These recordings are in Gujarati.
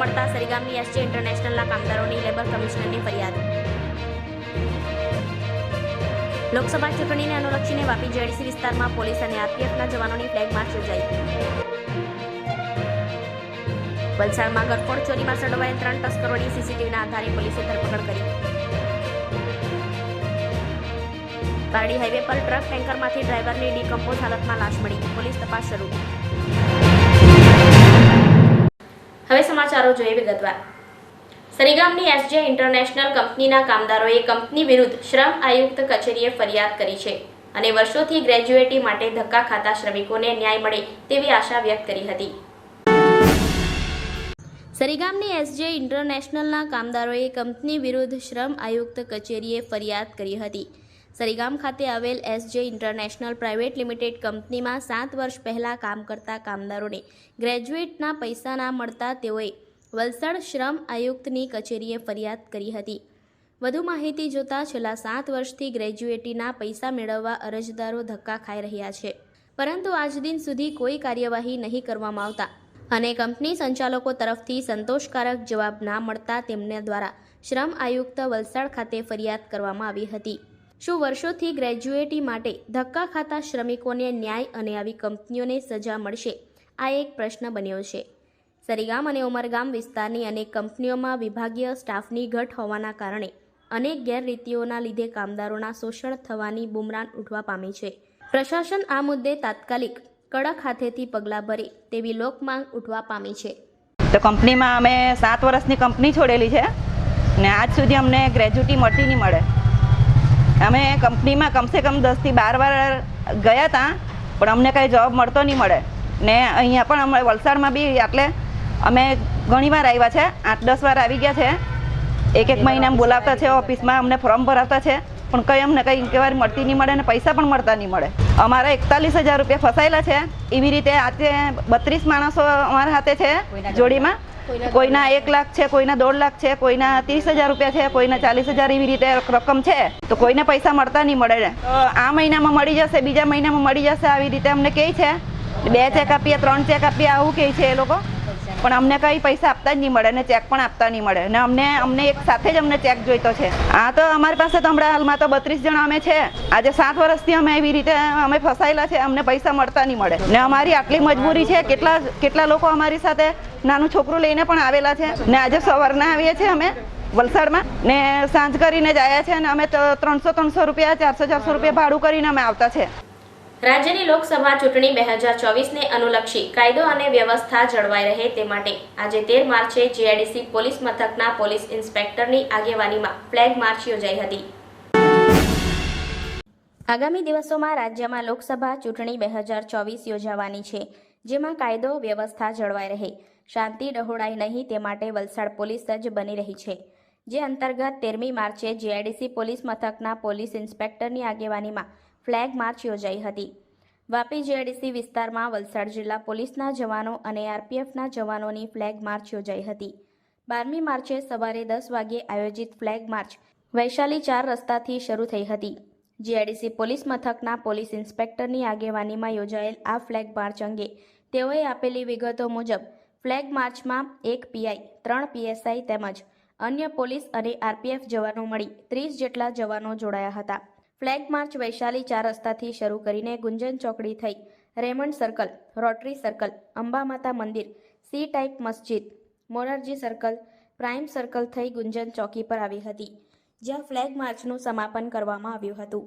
મળતા સરીગામની એસટી ઇન્ટરનેશનલના કામદારોની લેબર લોકસભા ચૂંટણીને અનુલક્ષીને વાપી જેડીસી વિસ્તારમાં પોલીસ અને આરપીએફના જવાનોની ફ્લેગ માર્ચ યોજાઈ. વલસાડમાં ગરફોડ ચોરીમાં સડવાયેલ ત્રણ તસ્કરોની સીસીટીવીના આધારે પોલીસે ધરપકડ કરી. પારડી હાઈવે પર ટ્રક ટેન્કરમાંથી ડ્રાઈવરની ડીકમ્પોઝ હાલતમાં લાશ મળી. પોલીસ તપાસ શરૂ. હવે સમાચારો જોઈએ વિગતવાર. સરીગામની એસજે ઇન્ટરનેશનલ કંપનીના કામદારોએ કંપની વિરુદ્ધ શ્રમ આયુક્ત કચેરીએ ફરિયાદ કરી છે અને વર્ષોથી ગ્રેજ્યુએટી માટે ધક્કા ખાતા શ્રમિકોને ન્યાય મળે તેવી આશા વ્યક્ત કરી હતી. સરીગામની એસજે ઇન્ટરનેશનલના કામદારોએ કંપની વિરુદ્ધ શ્રમ આયુક્ત કચેરીએ ફરિયાદ કરી હતી. સરીગામ ખાતે આવેલ એસજે ઇન્ટરનેશનલ પ્રાઇવેટ લિમિટેડ કંપનીમાં સાત વર્ષ પહેલાં કામ કરતા કામદારોને ગ્રેજ્યુએટના પૈસા ના મળતા તેઓએ વલસાડ શ્રમ આયુક્તની કચેરીએ ફરિયાદ કરી હતી. વધુ માહિતી જોતા છેલ્લા સાત વર્ષથી ગ્રેજ્યુએટીના પૈસા મેળવવા અરજદારો ધક્કા ખાઈ રહ્યા છે. પરંતુ આજ દિન સુધી કોઈ કાર્યવાહી નહીં કરવામાં આવતા. અને કંપની સંચાલકો તરફથી સંતોષકારક જવાબ ના મળતા તેમના દ્વારા શ્રમ આયુક્ત વલસાડ ખાતે ફરિયાદ કરવામાં આવી હતી. શું વર્ષોથી ગ્રેજ્યુએટી માટે ધક્કા ખાતા શ્રમિકોને ન્યાય અને આવી કંપનીઓને સજા મળશે? આ એક પ્રશ્ન બન્યો છે. સરીગામ અને ઉમરગામ વિસ્તારની અનેક કંપનીઓમાં વિભાગીય સ્ટાફની ઘટ હોવાના કારણે અનેક ગેરરીતિઓના લીધે કામદારોના શોષણ થવાની બુમરાન ઉઠવા પામી છે. પ્રશાસન આ મુદ્દે તાત્કાલિક કડક હાથેથી પગલાં ભરે તેવી લોકમાંગ ઉઠવા પામી છે. તો કંપનીમાં અમે સાત વર્ષની કંપની છોડેલી છે ને આજ સુધી અમને ગ્રેજ્યુટી મળતી નહીં મળે. અમે કંપનીમાં કમસે કમ દસથી બાર વાર ગયા હતા પણ અમને કાંઈ જવાબ મળતો નહીં મળે. ને અહીંયા પણ અમે વલસાડમાં બી એટલે અમે ઘણી વાર આવ્યા છે આઠ દસ વાર આવી ગયા છે. એક એક મહિનામાં બોલાવતા છે ઓફિસમાં અમને ફોર્મ ભરાવતા છે પણ કંઈ અમને કંઈ ઇન્કવાયરી મળતી નહીં મળે અને પૈસા પણ મળતા નહીં મળે. અમારા એકતાલીસ હજાર રૂપિયા ફસાયેલા છે. એવી રીતે આજે બત્રીસ માણસો અમારા હાથે છે જોડીમાં. કોઈના એક લાખ છે કોઈના દોઢ લાખ છે કોઈના ત્રીસ હજાર રૂપિયા છે કોઈના ચાલીસ હજાર એવી રીતે રકમ છે. તો કોઈને પૈસા મળતા નહીં મળે. આ મહિનામાં મળી જશે બીજા મહિનામાં મળી જશે આવી રીતે અમને કહે છે. બે ચેક આપીએ ત્રણ ચેક આપીએ આવું કહે છે એ લોકો. પણ અમને કંઈ પૈસા આપતા જ નહીં મળે ને ચેક પણ આપતા નહીં મળે. ને અમને અમને એક સાથે જ અમને ચેક જોઈતો છે. આ તો અમારી પાસે તો હમણાં હાલમાં તો બત્રીસ જણા અમે છે. આજે સાત વર્ષથી અમે એવી રીતે, અમે ફસાયેલા છે, અમને પૈસા મળતા નહીં મળે. ને અમારી આટલી મજબૂરી છે, કેટલા કેટલા લોકો અમારી સાથે નાનું છોકરું લઈને પણ આવેલા છે. ને આજે સવારના આવીએ છીએ અમે વલસાડમાં. ને સાંજ કરીને જ છે અને અમે ત્રણસો ત્રણસો રૂપિયા, ચારસો ચારસો રૂપિયા ભાડું કરીને અમે આવતા છે. રાજ્યની લોકસભા ચૂંટણી બે હજાર ચોવીસને અનુલક્ષી કાયદો અને વ્યવસ્થા જળવાઈ રહે તે માટે આજે તેર માર્ચે જીઆઈડીસી પોલીસ મથકના પોલીસ ઇન્સ્પેક્ટરની આગેવાનીમાં ફ્લેગ માર્ચ યોજાઈ હતી. આગામી દિવસોમાં રાજ્યમાં લોકસભા ચૂંટણી બે હજાર ચોવીસ યોજાવાની છે, જેમાં કાયદો, વ્યવસ્થા જળવાઈ રહે. શાંતિ ડહોળાય નહીં તે માટે વલસાડ પોલીસ સજ્જ બની રહી છે, જે અંતર્ગત તેરમી માર્ચે જીઆઈડીસી પોલીસ મથકના પોલીસ ઇન્સ્પેક્ટરની આગેવાનીમાં ફ્લેગ માર્ચ યોજાઈ હતી. વાપી જીઆઈડીસી વિસ્તારમાં વલસાડ જિલ્લા પોલીસના જવાનો અને આરપીએફના જવાનોની ફ્લેગ માર્ચ યોજાઈ હતી. બારમી માર્ચે સવારે દસ વાગ્યે આયોજિત ફ્લેગ માર્ચ વૈશાલી ચાર રસ્તાથી શરૂ થઈ હતી. જીઆઈડીસી પોલીસ મથકના પોલીસ ઇન્સ્પેક્ટરની આગેવાનીમાં યોજાયેલ આ ફ્લેગ માર્ચ અંગે તેઓએ આપેલી વિગતો મુજબ, ફ્લેગ માર્ચમાં એક પીઆઈ, ત્રણ પીએસઆઈ તેમજ અન્ય પોલીસ અને આરપીએફ જવાનો મળી ત્રીસ જેટલા જવાનો જોડાયા હતા. ફ્લેગ માર્ચ વૈશાલી ચાર રસ્તાથી શરૂ કરીને ગુંજન ચોકડી થઈ, Raymond circle, rotary circle, Ambamata મંદિર, સી ટાઈપ મસ્જિદ, મોરારજી સર્કલ, પ્રાઇમ સર્કલ થઈ ગુંજન ચોકી પર આવી હતી, જ્યાં ફ્લેગ માર્ચનું સમાપન કરવામાં આવ્યું હતું.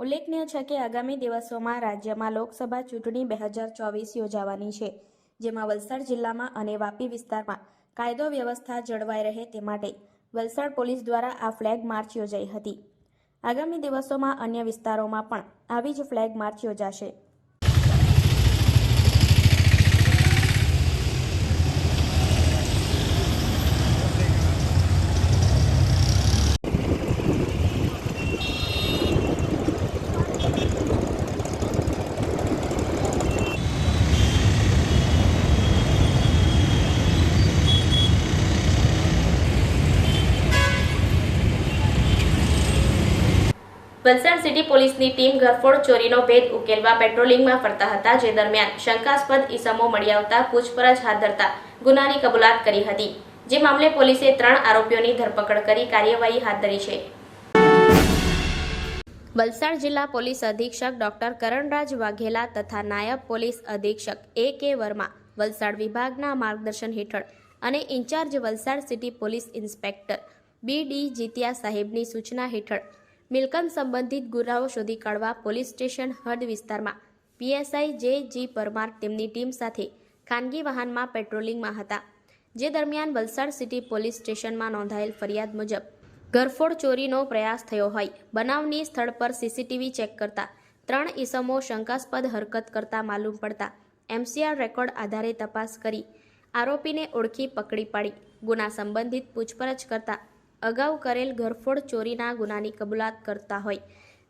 ઉલ્લેખનીય છે કે આગામી દિવસોમાં રાજ્યમાં લોકસભા ચૂંટણી બે હજાર ચોવીસ યોજાવાની છે, જેમાં વલસાડ જિલ્લામાં અને વાપી વિસ્તારમાં કાયદો વ્યવસ્થા જળવાઈ રહે તે માટે વલસાડ પોલીસ દ્વારા આ ફ્લેગ માર્ચ યોજાઈ હતી. આગામી દિવસોમાં અન્ય વિસ્તારોમાં પણ આવી જ ફ્લેગ માર્ચ યોજાશે. વલસાડ સિટી પોલીસની ટીમ ઘરફોડ ચોરીનો ભેદ ઉકેલવા પેટ્રોલિંગમાં ફરતા હતા, જે દરમિયાન શંકાસ્પદ ઈસમો મળી આવતા પૂછપરછ હાથ ધરતા ગુનાની કબૂલાત કરી હતી. જે મામલે પોલીસે ત્રણ આરોપીઓની ધરપકડ કરી કાર્યવાહી હાથ ધરી છે. વલસાડ જિલ્લા પોલીસ અધિક્ષક ડોક્ટર કરણરાજ વાઘેલા તથા નાયબ પોલીસ અધિક્ષક એ કે વર્મા વલસાડ વિભાગના માર્ગદર્શન હેઠળ અને in charge Valsad city police inspector B D Jitiya સાહેબની સૂચના હેઠળ મિલકત સંબંધિત ગુનાઓ શોધી કાઢવા પોલીસ સ્ટેશન હદ વિસ્તારમાં. પીએસઆઈ જે જી પરમાર તેમની ટીમ સાથે ખાનગી વાહનમાં પેટ્રોલિંગમાં હતા. જે દરમિયાન વલસાડ સિટી પોલીસ સ્ટેશનમાં નોંધાયેલ ફરિયાદ મુજબ ઘરફોડ ચોરીનો પ્રયાસ થયો હોય. બનાવની સ્થળ પર સીસીટીવી ચેક કરતા ત્રણ ઈસમો શંકાસ્પદ હરકત કરતા માલુમ પડતા એમસીઆર રેકોર્ડ આધારે તપાસ કરી આરોપીને ઓળખી પકડી પાડી. ગુના સંબંધિત પૂછપરછ કરતા અગાઉ કરેલ ઘરફોડ ચોરીના ગુનાની કબૂલાત કરતા હોય,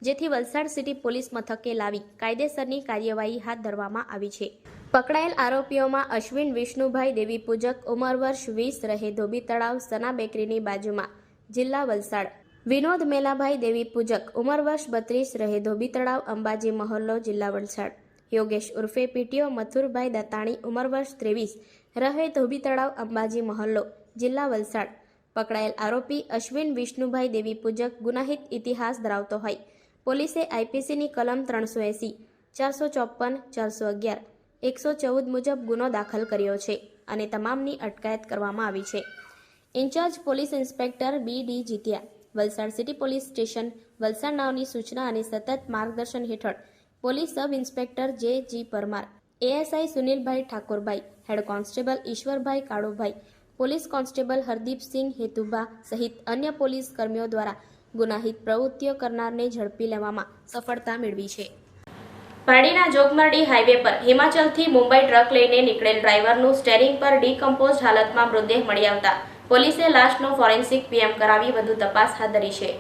જેથી વલસાડ સિટી પોલીસ મથકે લાવી કાયદેસરની કાર્યવાહી હાથ ધરવામાં આવી છે. પકડાયેલ આરોપીઓમાં અશ્વિન વિષ્ણુભાઈ દેવી પૂજક, ઉંમર વર્ષ વીસ, રહે ધોબી તળાવ સના બેકરીની બાજુમાં, જિલ્લા વલસાડ. વિનોદ મેલાભાઈ દેવી પૂજક, ઉંમર વર્ષ બત્રીસ, રહે ધોબી તળાવ અંબાજી મહોલ્લો, જિલ્લા વલસાડ. યોગેશ ઉર્ફે પીટીઓ, મથુરભાઈ દત્તાણી, ઉંમર વર્ષ ત્રેવીસ, રહે ધોબી તળાવ અંબાજી મહોલ્લો, જિલ્લા વલસાડ. પકડાયેલ આરોપી અશ્વિન વિષ્ણુભાઈ દેવી પૂજક ગુનાહિત ઇતિહાસ ધરાવતો હોય. પોલીસે આઈપીસીની કલમ ત્રણસો એંસી, ચારસો ચોપન, ચારસો અગિયાર, એકસો ચૌદ મુજબ ગુનો દાખલ કર્યો છે અને તમામની અટકાયત કરવામાં આવી છે. In charge police inspector B D Jitiya, Valsad city police station, Valsad નાવની સૂચના અને સતત માર્ગદર્શન હેઠળ પોલીસ સબ ઇન્સ્પેક્ટર જે G Parmar, ASI Sunilbhai Thakorbhai, head constable Ishwarbhai Kalubhai police constable Hardeepsinh Hetubha સહિત અન્ય પોલીસ કર્મીઓ દ્વારા ગુનાહિત પ્રવૃત્તિઓ કરનારને ઝડપી લેવામાં સફળતા મેળવી છે. પારડીના જોગમરડી હાઈવે પર હિમાચલથી મુંબઈ ટ્રક લઈને નીકળેલ ડ્રાઈવરનું સ્ટેરિંગ પર ડીકમ્પોઝ હાલતમાં મૃતદેહ મળી આવતા પોલીસે લાશનો ફોરેન્સિક પીએમ કરાવી વધુ તપાસ હાથ ધરી છે.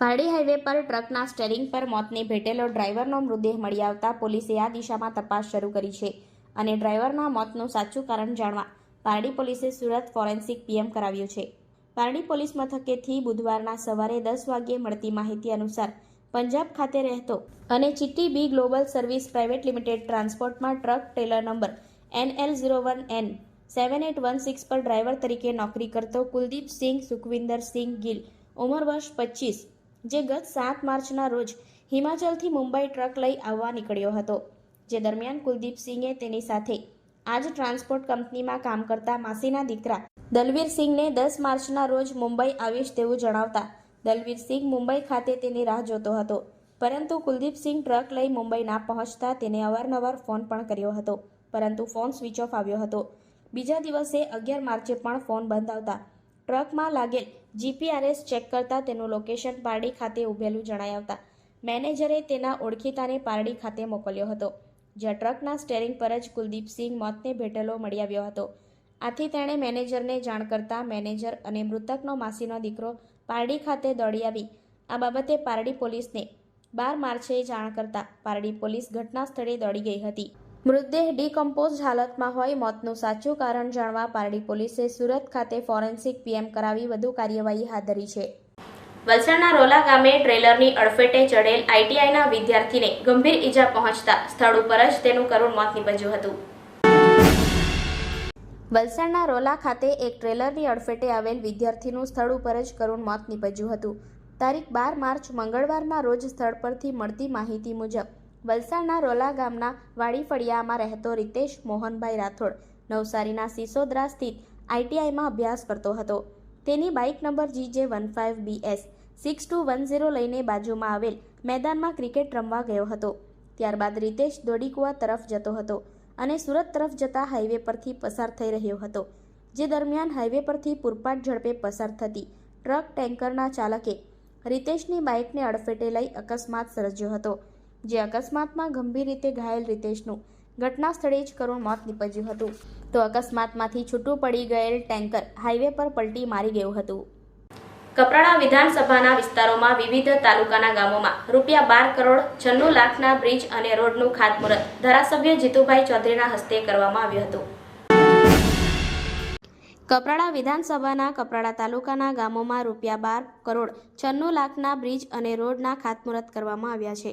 પારડી હાઈવે પર ટ્રકના સ્ટેરિંગ પર મોતને ભેટેલો ડ્રાઈવરનો મૃતદેહ મળી આવતા પોલીસે આ દિશામાં તપાસ શરૂ કરી છે. અને ડ્રાઈવરના મોતનું સાચું કારણ જાણવા પારડી પોલીસે સુરત ફોરેન્સિક પીએમ કરાવ્યું છે. પારડી પોલીસ મથકેથી બુધવારના સવારે દસ વાગ્યે મળતી માહિતી અનુસાર પંજાબ ખાતે રહેતો અને Chitti B global service private limited ટ્રાન્સપોર્ટમાં truck trailer number NL zero one N seven eight one six પર ડ્રાઈવર તરીકે નોકરી કરતો કુલદીપ સિંહ સુખવિંદર સિંહ ગિલ, ઉંમર વર્ષ પચીસ, જે ગત સાત માર્ચના રોજ હિમાચલથી મુંબઈ ટ્રક લઈ આવવા નીકળ્યો હતો. જે દરમિયાન કુલદીપ સિંહે તેની સાથે આજ ટ્રાન્સપોર્ટ કંપનીમાં કામ કરતા માસીના દીકરા દલવીર સિંહને દસ માર્ચના રોજ મુંબઈ આવીશ તેવું જણાવતા દલવીર સિંહ મુંબઈ ખાતે તેની રાહ જોતો હતો. પરંતુ કુલદીપસિંહ ટ્રક લઈ મુંબઈ ના પહોંચતા તેને અવારનવાર ફોન પણ કર્યો હતો. પરંતુ ફોન સ્વિચ ઓફ આવ્યો હતો. બીજા દિવસે અગિયાર માર્ચે પણ ફોન બંધ આવતા ટ્રકમાં લાગેલ જીપીઆરએસ ચેક કરતા તેનું લોકેશન પારડી ખાતે ઉભેલું જણાય આવતા મેનેજરે તેના ઓળખીતાને પારડી ખાતે મોકલ્યો હતો. જ્યાં ટ્રકના સ્ટેરિંગ પર જ કુલદીપસિંહ મોતને ભેટેલો મળી આવ્યો હતો. આથી તેણે મેનેજરને જાણ કરતા મેનેજર અને મૃતકનો માસીનો દીકરો પારડી ખાતે દોડી આવી. આ બાબતે પારડી પોલીસને બાર માર્ચે જાણ કરતા પારડી પોલીસ ઘટના સ્થળે દોડી ગઈ હતી. મૃતદેહ ડીકમ્પોઝ હાલતમાં હોય મોતનું સાચું કારણ જાણવા પારડી પોલીસે સુરત ખાતે ફોરેન્સિક પીએમ કરાવી વધુ કાર્યવાહી હાથ ધરી છે. વલસાડના રોલા ગામે ટ્રેલરની અડફેટે ચડેલ આઈટીઆઈના વિદ્યાર્થીને ગંભીર ઈજા પહોંચતા સ્થળ ઉપર જ તેનું કરુણ મોત નીપજ્યું હતું. વલસાડના રોલા ખાતે એક ટ્રેલરની અડફેટે આવેલ વિદ્યાર્થીનું સ્થળ ઉપર જ કરુણ મોત નીપજ્યું હતું. તારીખ બાર માર્ચ મંગળવારના રોજ સ્થળ પરથી મળતી માહિતી મુજબ, વલસાડના રોલા ગામના વાડીફળિયામાં રહેતો રિતેશ મોહનભાઈ રાઠોડ નવસારીના સિસોદરા સ્થિત આઈટીઆઈમાં અભ્યાસ કરતો હતો. તેની bike number GJ one five BS six two one zero લઈને બાજુમાં આવેલ મેદાનમાં ક્રિકેટ રમવા ગયો હતો. ત્યારબાદ રીતેશ દોડીકુવા તરફ જતો હતો અને સુરત તરફ જતા હાઈવે પરથી પસાર થઈ રહ્યો હતો, જે દરમિયાન હાઈવે પરથી પૂરપાટ ઝડપે પસાર થતી ટ્રક ટેન્કરના ચાલકે રીતેશની બાઇકને અડફેટે લઈ અકસ્માત સર્જ્યો હતો, જે અકસ્માતમાં ગંભીર રીતે ઘાયલ રીતેશનું ઘટના સ્થળે જ કરુણ મોત નીપજ્યું હતું. તો અકસ્માતમાંથી છૂટું પડી ગયેલ ટેન્કર હાઈવે પર પલટી મારી ગયું હતું. કપરાડા વિધાનસભાના વિસ્તારોમાં વિવિધ તાલુકાના ગામોમાં રૂપિયા બાર કરોડ છન્નું લાખના બ્રિજ અને રોડનું ખાતમુહૂર્ત ધારાસભ્ય જીતુભાઈ ચૌધરીના હસ્તે કરવામાં આવ્યું હતું. કપરાડા વિધાનસભાના કપરાડા તાલુકાના ગામોમાં રૂપિયા બાર કરોડ છન્નું લાખના બ્રિજ અને રોડના ખાતમુહૂર્ત કરવામાં આવ્યા છે.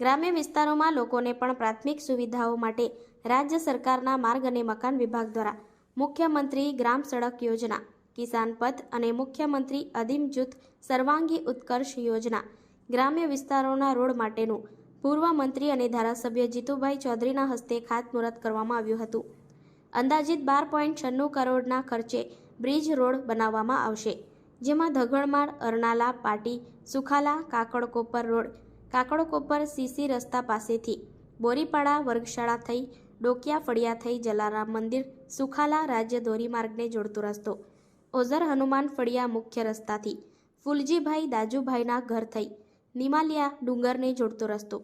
ગ્રામ્ય વિસ્તારોમાં લોકોને પણ પ્રાથમિક સુવિધાઓ માટે રાજ્ય સરકારના માર્ગ અને મકાન વિભાગ દ્વારા મુખ્યમંત્રી ગ્રામ સડક યોજના, કિસાન પથ અને મુખ્યમંત્રી અધીમ જૂથ સર્વાંગી ઉત્કર્ષ યોજના, ગ્રામ્ય વિસ્તારોના રોડ માટેનું પૂર્વ મંત્રી અને ધારાસભ્ય જીતુભાઈ ચૌધરીના હસ્તે ખાતમુહૂર્ત કરવામાં આવ્યું હતું. અંદાજિત બાર પોઈન્ટ છન્નું કરોડના ખર્ચે બ્રિજ રોડ બનાવવામાં આવશે, જેમાં ધગડમાળ અરણાલા પાટી, સુખાલા, કાકડકોપર રોડ કાકડકોપર સીસી રસ્તા પાસેથી બોરીપાડા વર્ગશાળા થઈ ડોકિયા ફળિયા થઈ જલારામ મંદિર સુખાલા રાજ્ય ધોરીમાર્ગને જોડતો રસ્તો. ઓઝર હનુમાન ફળિયા મુખ્ય રસ્તાથી ફુલજીભાઈ દાજુભાઈના ઘર થઈ નિમાલિયા ડુંગરને જોડતો રસ્તો.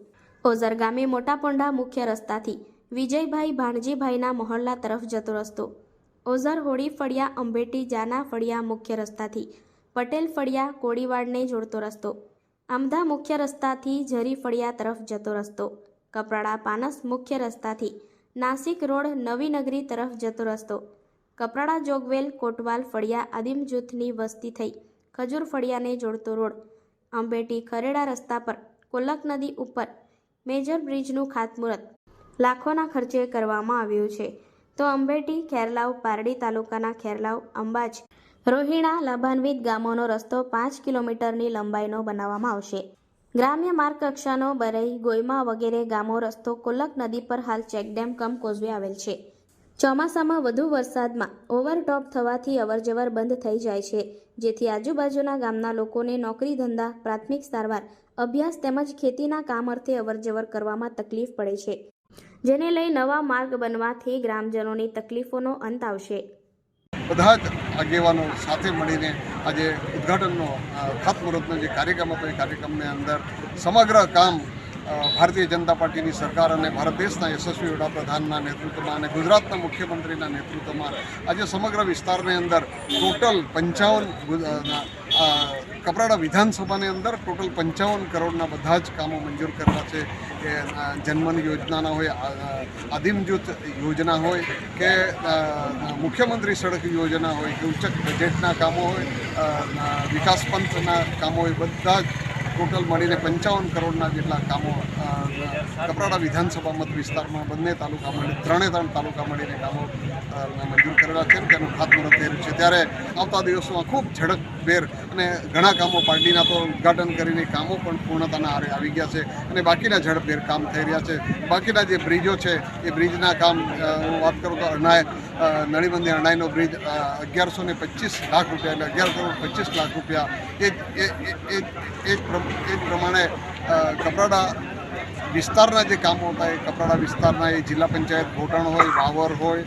ઓઝર ગામે મોટાપોંડા મુખ્ય રસ્તાથી વિજયભાઈ ભાણજીભાઈના મહોલ્લા તરફ જતો રસ્તો. ઓઝર હોળી ફળિયા અંબેટી જાના ફળિયા મુખ્ય રસ્તાથી પટેલ ફળિયા કોળીવાડને જોડતો રસ્તો. આમધા મુખ્ય રસ્તાથી ઝરી ફળિયા તરફ જતો રસ્તો. કપરાડા પાનસ મુખ્ય રસ્તાથી નાસિક રોડ નવીનગરી તરફ જતો રસ્તો. કપરાડા જોગવેલ, કોટવાલ, ફળિયા આદિમ જૂથની વસ્તી થઈ. ખજૂર ફળિયાને જોડતો રોડ. અંબેટી ખરેડા રસ્તા પર, કોલક નદી ઉપર મેજર બ્રિજનું ખાતમુહૂર્ત. લાખોના ખર્ચે કરવામાં આવ્યું છે. તો અંબેટી ખેરલાવ પારડી તાલુકાના ખેરલાવ, અંબાજ રોહિણા લાભાન્વિત ગામોનો રસ્તો પાંચ કિલોમીટરની લંબાઈનો બનાવવામાં આવશે. ગ્રામ્ય માર્ગ કક્ષાનો બરઈ ગોયમા વગેરે ગામો રસ્તો કોલક નદી પર હાલ ચેકડેમ કમ કોઝવે આવેલ છે. ચોમાસામાં વધુ વરસાદમાં ઓવરટોપ થવાથી અવરજવર બંધ થઈ જાય છે, જેથી આજુબાજુના ગામના લોકોને નોકરી ધંધા, પ્રાથમિક સારવાર, અભ્યાસ તેમજ ખેતીના કામ અર્થે અવરજવર કરવામાં તકલીફ પડે છે. જેને લઈ નવા માર્ગ બનવાથી ગ્રામજનોની તકલીફોનો અંત આવશે. બધા જ આગેવાનો સાથે મળીને આજે ઉદ્ઘાટનનો ખાતમુહૂર્તનો જે કાર્યક્રમ હતો, એ કાર્યક્રમની અંદર સમગ્ર કામ ભારતીય જનતા પાર્ટીની સરકાર અને ભારત દેશના યશસ્વી વડાપ્રધાનના નેતૃત્વમાં અને ગુજરાતના મુખ્યમંત્રીના નેતૃત્વમાં આજે સમગ્ર વિસ્તારની અંદર ટોટલ પંચાવન કપરાડા વિધાનસભાની અંદર ટોટલ પંચાવન કરોડના બધા જ કામો મંજૂર કરવા છે કે જન્મન યોજનાના હોય આદિમ જૂથ યોજના હોય કે મુખ્યમંત્રી સડક યોજના હોય કે ઉચ્ચ બજેટના કામો હોય વિકાસ પંથના કામો હોય, બધા જ ટોટલ મળીને પંચાવન કરોડના જેટલા કામો કપરાડા વિધાનસભા મત વિસ્તારમાં બંને તાલુકા મળી, ત્રણે ત્રણ તાલુકા મળીને કામો મંજૂર કરેલા છે. તેનું ખાતમુહૂર્ત થયેલું છે. ત્યારે આવતા દિવસોમાં ખૂબ ઝડપભેર અને ઘણા કામો પાર્ટીના તો ઉદ્ઘાટન કરીને કામો પણ પૂર્ણતાના આરે આવી ગયા છે અને બાકીના ઝડપભેર કામ થઈ રહ્યા છે. બાકીના જે બ્રિજો છે, એ બ્રિજના કામ હું વાત કરું તો અરણાય નળીબંધી અરણાઈનો બ્રિજ અગિયારસો ને પચીસ લાખ રૂપિયા એટલે અગિયાર કરોડ પચીસ લાખ રૂપિયા. એ એ પ્રમાણે કપરાડા વિસ્તારના જે કામો હતા એ કપરાડા વિસ્તારના, એ જિલ્લા પંચાયત ઘોટણ હોય, વાવર હોય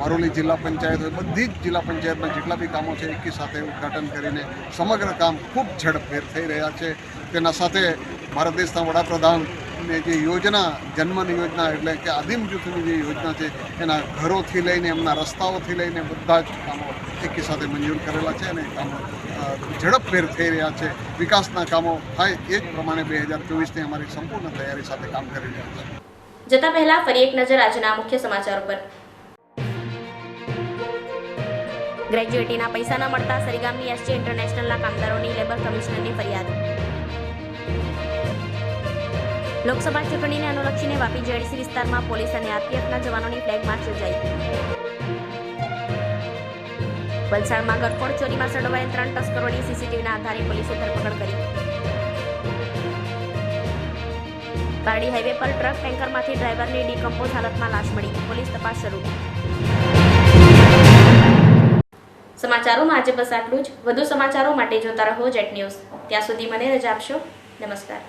વારોલી જિલ્લા પંચાયત હોય, બધી જ જિલ્લા પંચાયતમાં જેટલા બી કામો છે, એકી સાથે ઉદ્ઘાટન કરીને સમગ્ર કામ ખૂબ ઝડપભેર થઈ રહ્યા છે. તેના સાથે ભારત દેશના વડાપ્રધાન ને જે યોજના, જન્મન યોજના એટલે કે આદિમ જૂથની જે યોજના છે, એના ઘરોથી લઈને એમના રસ્તાઓથી લઈને બધા જ કામો એકી સાથે મંજૂર કરેલા છે અને કામો ઝડપભેર થઈ રહ્યા છે. વિકાસના કામો થાય એ જ પ્રમાણે બે હજાર ચોવીસની અમારી સંપૂર્ણ તૈયારી સાથે કામ કરી રહ્યા છે. જતા પહેલા ફરી એક નજર આજના મુખ્ય સમાચાર પર. ગ્રેજ્યુએટીના પૈસા ન મળતા સરીગામની એસટી ઇન્ટરનેશનલના કામદારોની લેબર કમિશનરની ફરિયાદ. લોકસભા ચૂંટણીને અનુલક્ષીને વાપી જેડીસી વિસ્તારમાં પોલીસ અને આરપીએફના જવાનોની ફ્લેગ માર્ચ યોજાઈ. વલસાડમાં ગરફોડ ચોરીમાં સંડોવાયેલ ત્રણ તસ્કરોની સીસીટીવીના આધારે પોલીસે ધરપકડ કરી. પારડી હાઈવે પર ટ્રક ટેન્કરમાંથી ડ્રાઈવરની ડીકમ્પોઝ હાલતમાં લાશ મળી. પોલીસ તપાસ શરૂ. સમાચારોમાં આજે બસ આટલું જ. વધુ સમાચારો માટે જોતા રહો જેટ ન્યૂઝ. ત્યાં સુધી મને રજા આપશો. નમસ્કાર.